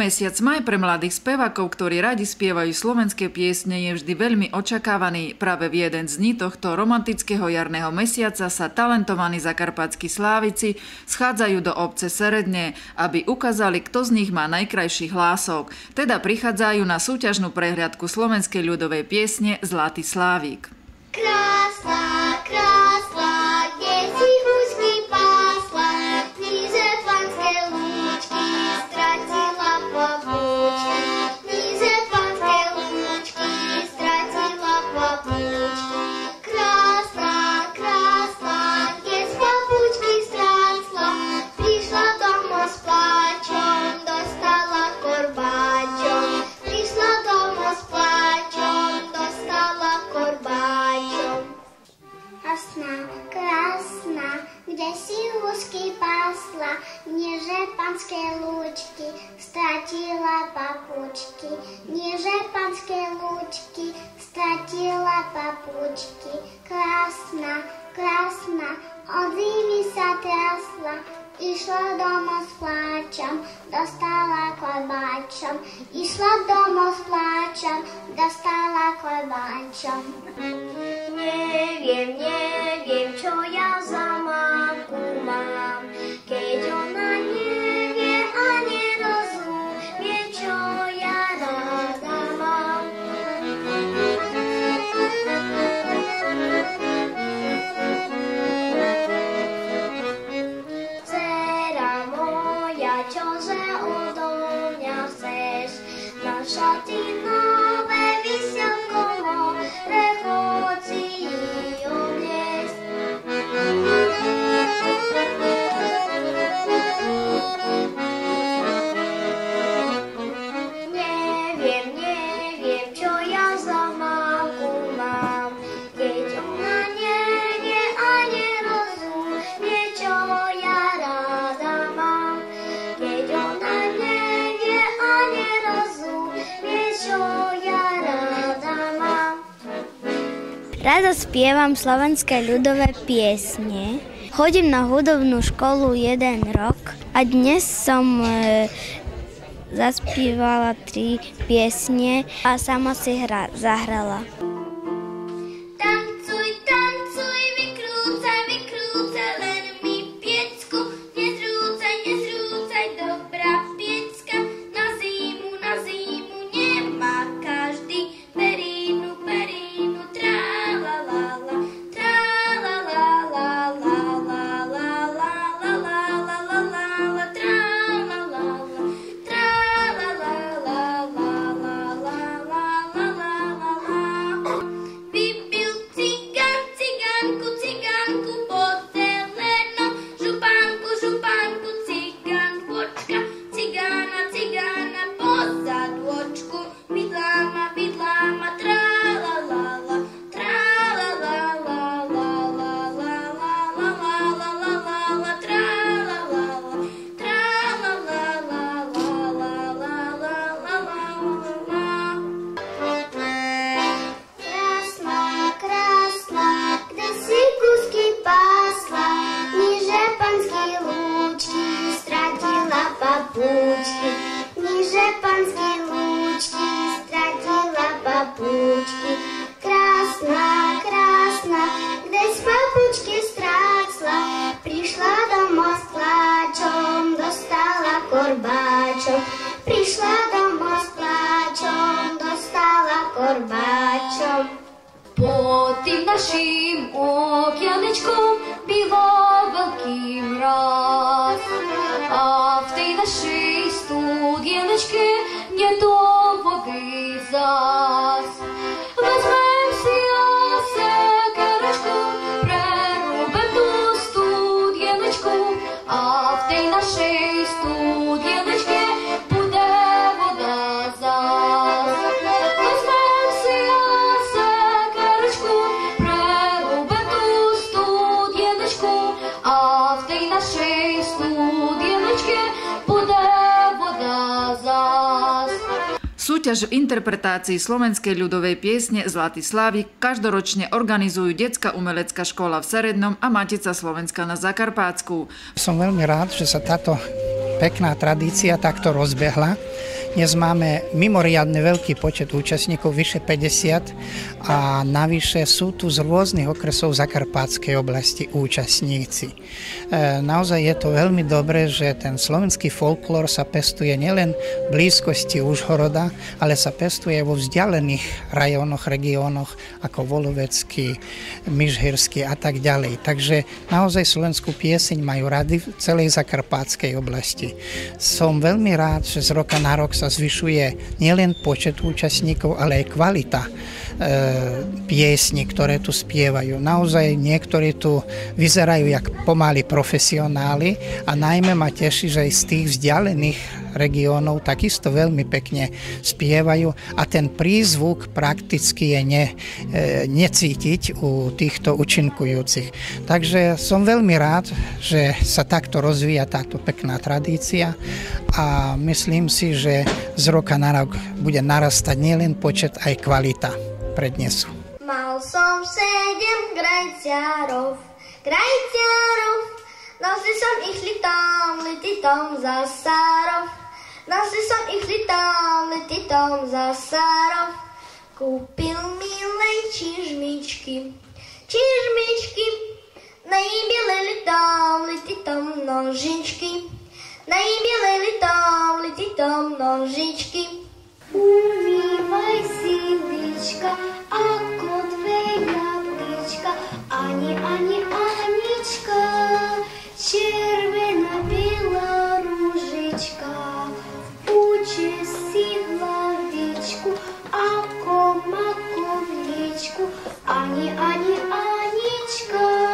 Mesiac maj pre mladých spevákov, ktorí radi spievajú slovenské piesne, je vždy veľmi očakávaný. Práve v jeden z dní tohto romantického jarného mesiaca sa talentovaní zakarpatskí slávici schádzajú do obce Seredne, aby ukázali, kto z nich má najkrajší hlások. Teda prichádzajú na súťažnú prehliadku slovenskej ľudovej piesne Zlatý Slávik. Krásna, krásna, jasna, odzivi sa tresla, išla domo s plaćom, dostala korbačom. Išla domo s plaćom, dostala korbačom. Ne vjem, Rada spievam slovenské ľudové piesne. Chodím na hudobnú školu jeden rok a dnes som e, zaspievala tri piesne a sama si hra, zahrala. нашим ок'янечком півав великим раз, а в тій нашій студ'яночки не то води зас. Súťaž v interpretácii slovenskej ľudovej piesne Zlatý Slávik každoročne organizujú Detská umelecká škola v Serednom a Matica Slovenska na Zakarpátsku. Som veľmi rád, že sa táto pekná tradícia takto rozbehla. Dnes máme mimoriadne veľký počet účastníkov, vyše 50 a navyše sú tu z rôznych okresov Zakarpátskej oblasti účastníci. E, naozaj je to veľmi dobré, že ten slovenský folklór sa pestuje nielen v blízkosti Užhoroda, ale sa pestuje vo vzdialených rajónoch, regiónoch ako Volovecký, Myžhirský a tak ďalej. Takže naozaj slovenskú pieseň majú rady v celej Zakarpátskej oblasti. Som veľmi rád, že z roka na rok sa zvyšuje nielen počet účastníkov, ale aj kvalita piesni, ktoré tu spievajú. Naozaj niektorí tu vyzerajú jak pomaly profesionáli a najmä ma teší, že aj z tých vzdialených regiónov takisto veľmi pekne spievajú a ten prízvuk prakticky je ne, e, necítiť u týchto účinkujúcich. Takže som veľmi rád, že sa takto rozvíja táto pekná tradícia a myslím si, že z roka na rok bude narastať nielen počet, aj kvalita Роднесу. Мал соседям грантяров, грантяров, Нас лесом их летом, летитом за саров. Нас лесом их летом, летитом за саров. Купил милой чижмички, чижмички, На и белый летом, летитом ножички, На и белый летом, летитом там ножички. Умівай сідичка, а кот ябличка, ані, ані, анічка, червона біла ружичка, учи сідла а кома ковлічку, ані, ані, анічка.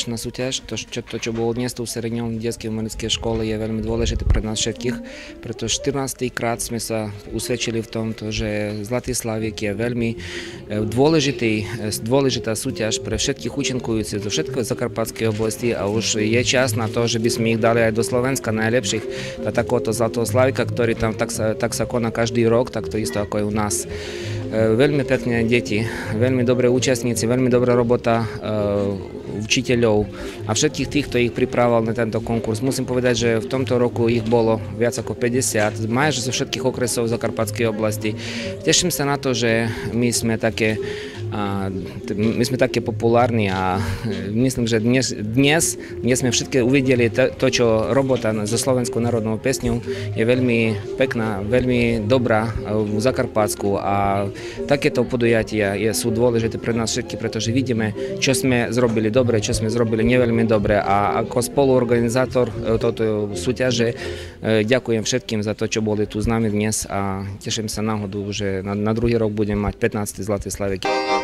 Dnešná súťaž, to, čo, to, čo bolo dnes tu v Seredňom detskej umeleckej škole, je veľmi dôležité pre nás všetkých, pretože 14. krát sme sa usvedčili v tomto, že Zlatý Slavík je veľmi dôležitý, dôležitá súťaž pre všetkých účinkujúcich zo všetkého Zakarpatskej oblasti a už je čas na to, že by sme ich dali aj do Slovenska najlepších, na takéhoto Zlatého Slavika, ktorý tam tak sa, tak sa koná každý rok, tak to isto ako aj u nás. Veľmi pekné deti, veľmi dobré účastníci, veľmi dobrá robota učiteľov a všetkých tých, kto ich pripravoval na tento konkurs. Musím povedať, že v tomto roku ich bolo viac ako 50, majže zo všetkých okresov Zakarpatskej oblasti. Teším sa na to, že my sme také a my sme také populárni a myslím, že dnes, dnes, dnes sme všetky uvideli to, to, čo robota so Slovenskou národnou pesňou je veľmi pekná, veľmi dobrá v Zakarpátsku a takéto podujatia je, sú dôležité pre nás všetky, pretože vidíme, čo sme zrobili dobre, čo sme zrobili neveľmi dobre a ako spoluorganizátor toto súťaže ďakujem všetkým za to, čo boli tu s nami dnes a teším sa náhodu, že na, na druhý rok budem mať 15. Zlatý Slavík.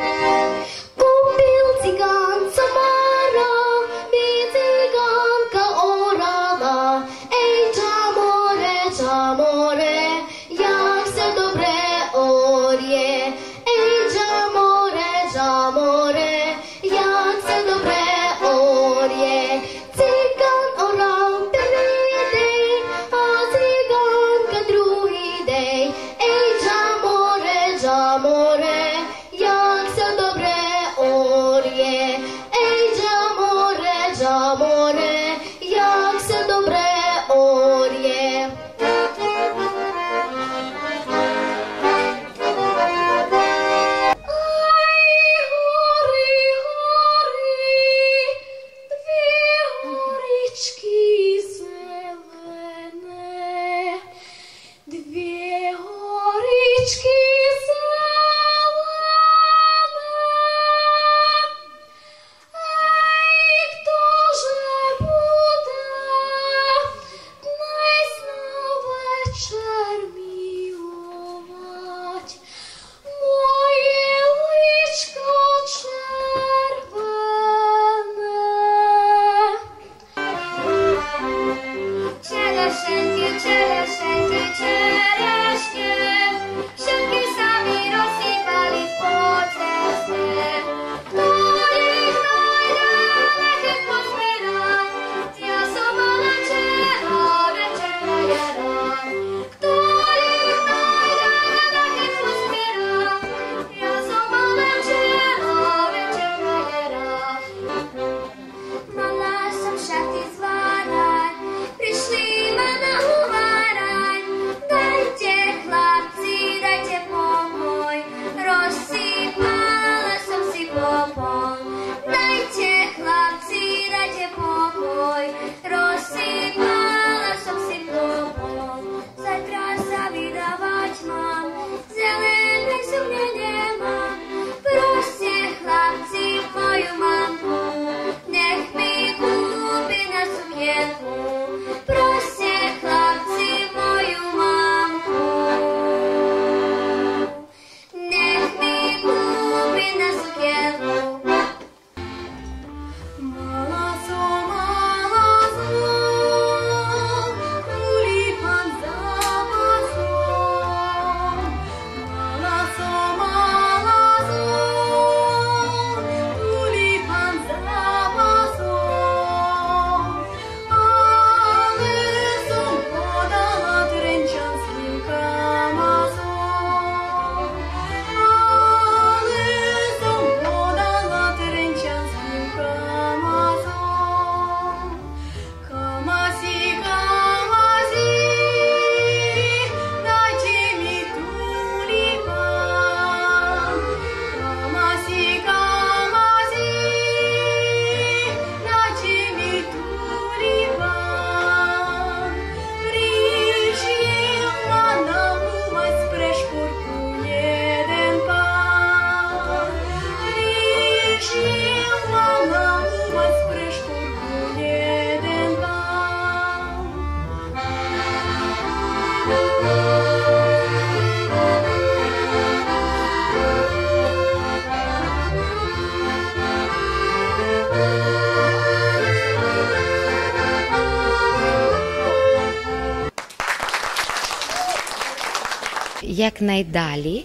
якнайдалі.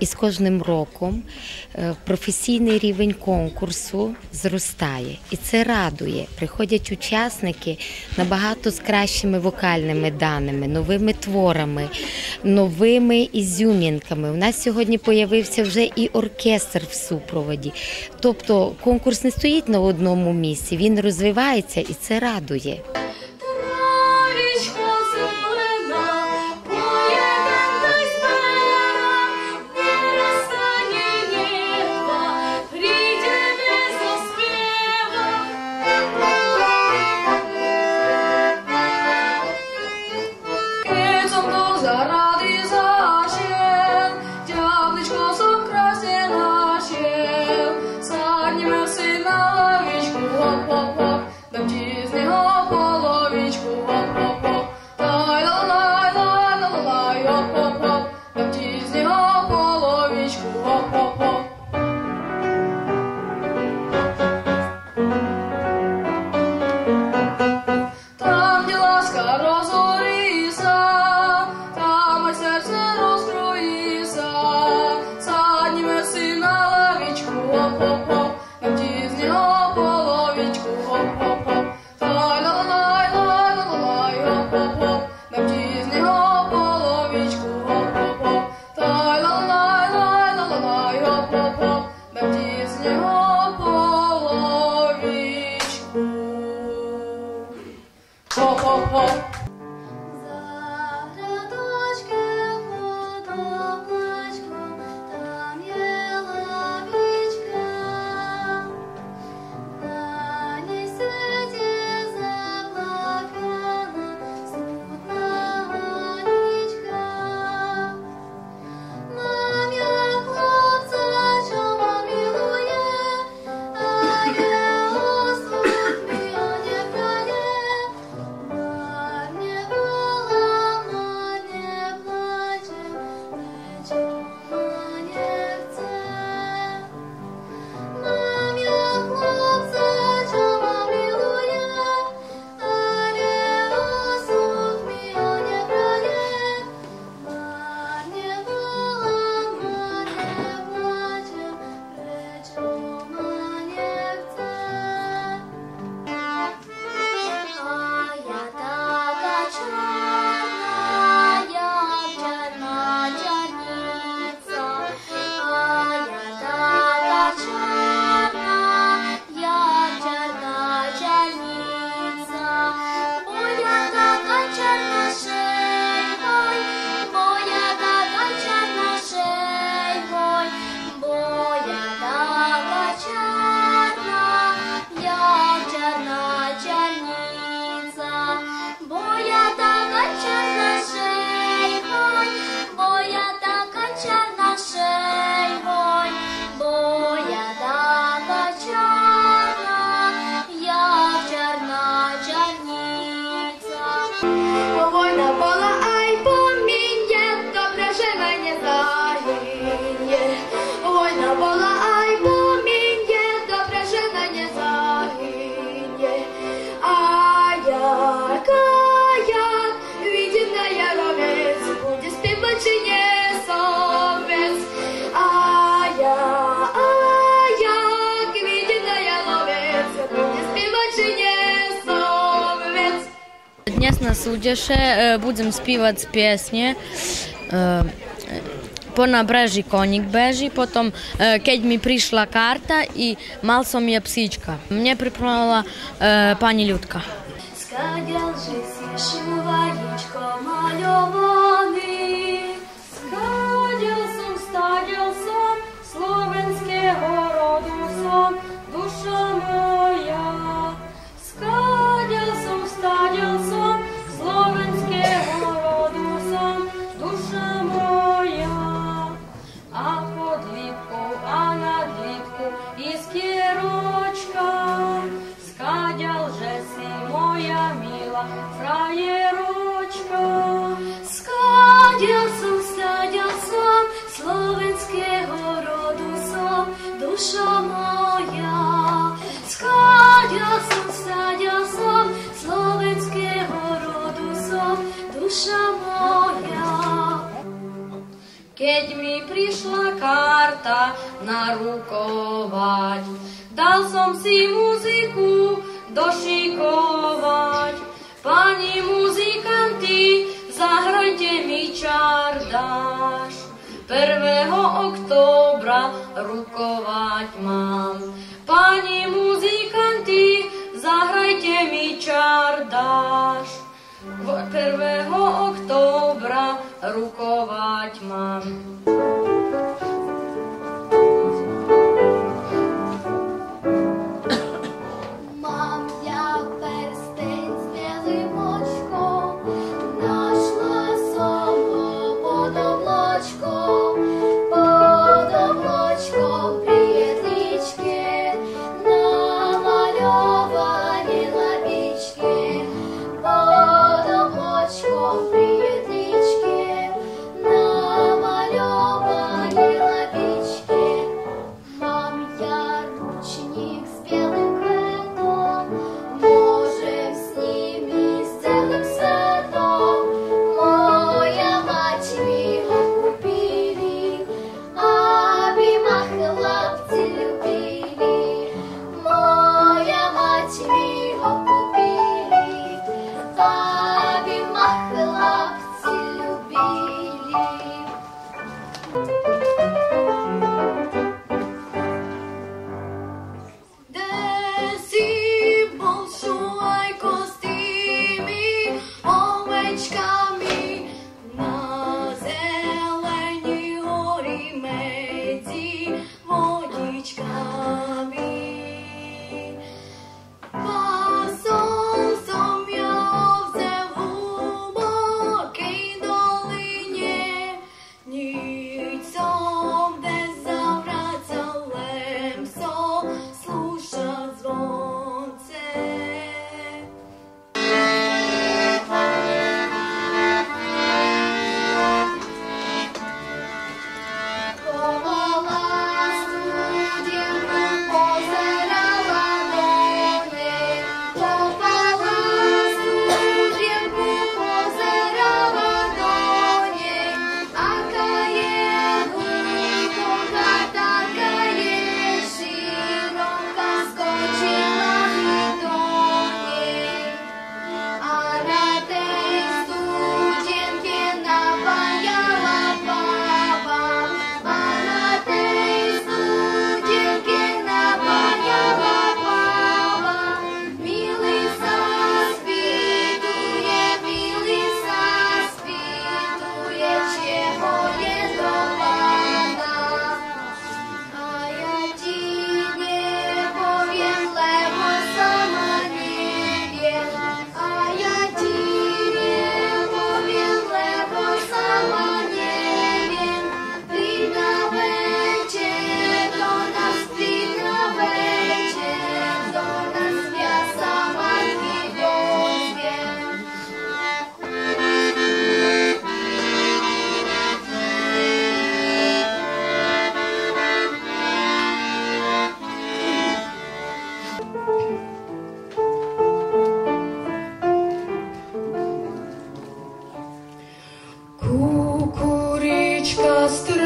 І з кожним роком е, професійний рівень конкурсу зростає, і це радує. Приходять учасники набагато з кращими вокальними даними, новими творами, новими ізюмінками. У нас сьогодні з'явився вже і оркестр в супроводі. Тобто конкурс не стоїть на одному місці, він розвивається і це радує. Dnes na súdeše e, budem spívať piesne e, po nabreží koník beží, potom e, keď mi prišla karta i mal som je psíčka. Mne pripravila pani Ľudka. Keď mi prišla karta narukovať, dal som si muziku došikovať. Pani muzikanti, zahrajte mi čardáš. 1. októbra rukovať mám. Pani muzikanti, zahrajte mi čardáš. 1. októbra rukovať mám. lost